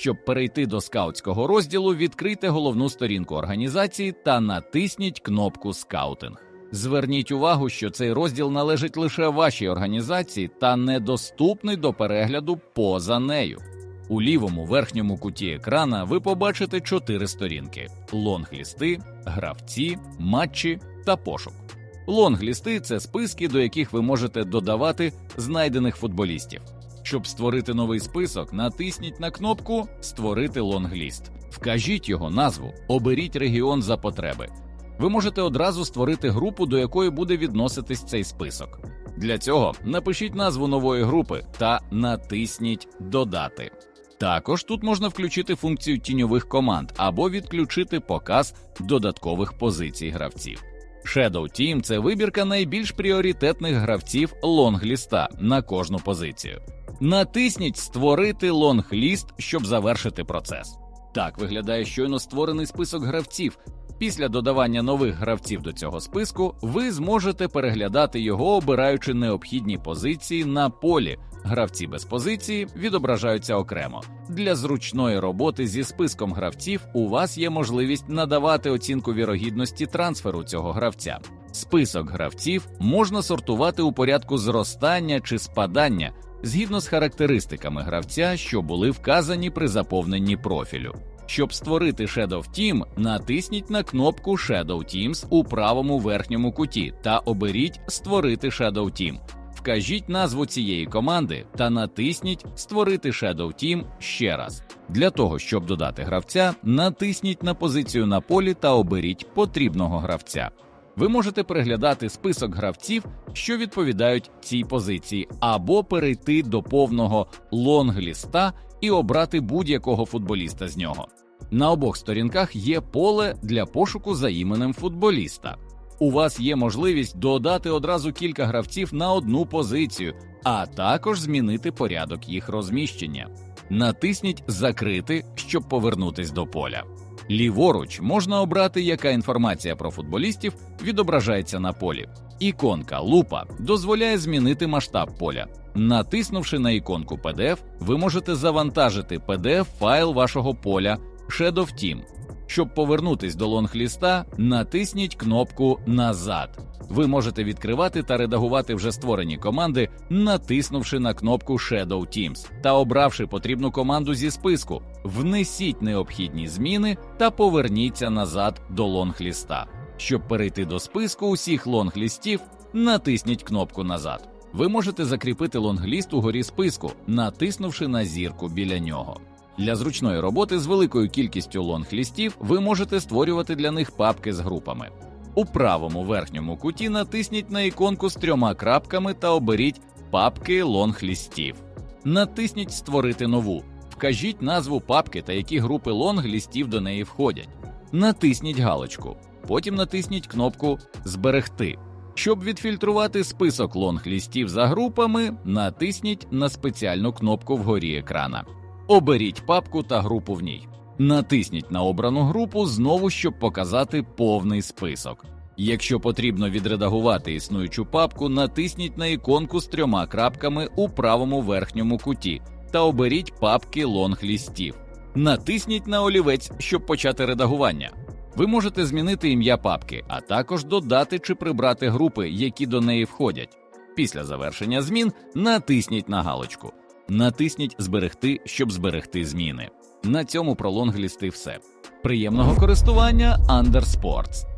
Щоб перейти до скаутського розділу, відкрийте головну сторінку організації та натисніть кнопку Скаутинг. Зверніть увагу, що цей розділ належить лише вашій організації та недоступний до перегляду поза нею. У лівому верхньому куті екрана ви побачите чотири сторінки: лонглісти, гравці, матчі та пошук. Лонглісти це списки, до яких ви можете додавати знайдених футболістів. Щоб створити новий список, натисніть на кнопку Створити лонгліст. Вкажіть його назву, оберіть регіон за потреби. Ви можете одразу створити групу, до якої буде відноситись цей список. Для цього напишіть назву нової групи та натисніть Додати. Також тут можна включити функцію тіньових команд або відключити показ додаткових позицій гравців. Shadow Team – це вибірка найбільш пріоритетних гравців лонгліста на кожну позицію. Натисніть Створити лонгліст, щоб завершити процес. Так виглядає щойно створений список гравців. Після додавання нових гравців до цього списку ви зможете переглядати його, обираючи необхідні позиції на полі. Гравці без позиції відображаються окремо. Для зручної роботи зі списком гравців у вас є можливість надавати оцінку вірогідності трансферу цього гравця. Список гравців можна сортувати у порядку зростання чи спадання згідно з характеристиками гравця, що були вказані при заповненні профілю. Щоб створити Shadow Team, натисніть на кнопку Shadow Teams у правому верхньому куті та оберіть Створити Shadow Team. Вкажіть назву цієї команди та натисніть Створити Shadow Team ще раз. Для того, щоб додати гравця, натисніть на позицію на полі та оберіть потрібного гравця. Ви можете переглядати список гравців, що відповідають цій позиції, або перейти до повного лонгліста і обрати будь-якого футболіста з нього. На обох сторінках є поле для пошуку за іменем футболіста. У вас є можливість додати одразу кілька гравців на одну позицію, а також змінити порядок їх розміщення. Натисніть Закрити, щоб повернутись до поля. Ліворуч можна обрати, яка інформація про футболістів відображається на полі. Іконка лупа дозволяє змінити масштаб поля. Натиснувши на іконку PDF, ви можете завантажити PDF файл вашого поля Shadow Team. Щоб повернутись до лонгліста, натисніть кнопку Назад. Ви можете відкривати та редагувати вже створені команди, натиснувши на кнопку Shadow Teams та обравши потрібну команду зі списку. Внесіть необхідні зміни та поверніться назад до лонгліста. Щоб перейти до списку усіх лонглістів, натисніть кнопку Назад. Ви можете закріпити лонгліст угорі списку, натиснувши на зірку біля нього. Для зручної роботи з великою кількістю лонглістів ви можете створювати для них папки з групами. У правому верхньому куті натисніть на іконку з трьома крапками та оберіть папки лонглістів. Натисніть Створити нову. Вкажіть назву папки та які групи лонглістів до неї входять. Натисніть галочку. Потім натисніть кнопку Зберегти. Щоб відфільтрувати список лонглістів за групами, натисніть на спеціальну кнопку вгорі екрана. Оберіть папку та групу в ній. Натисніть на обрану групу знову, щоб показати повний список. Якщо потрібно відредагувати існуючу папку, натисніть на іконку з трьома крапками у правому верхньому куті та оберіть папки лонглістів. Натисніть на олівець, щоб почати редагування. Ви можете змінити ім'я папки, а також додати чи прибрати групи, які до неї входять. Після завершення змін натисніть на галочку. Натисніть Зберегти, щоб зберегти зміни. На цьому про лонглісти все. Приємного користування Undersports!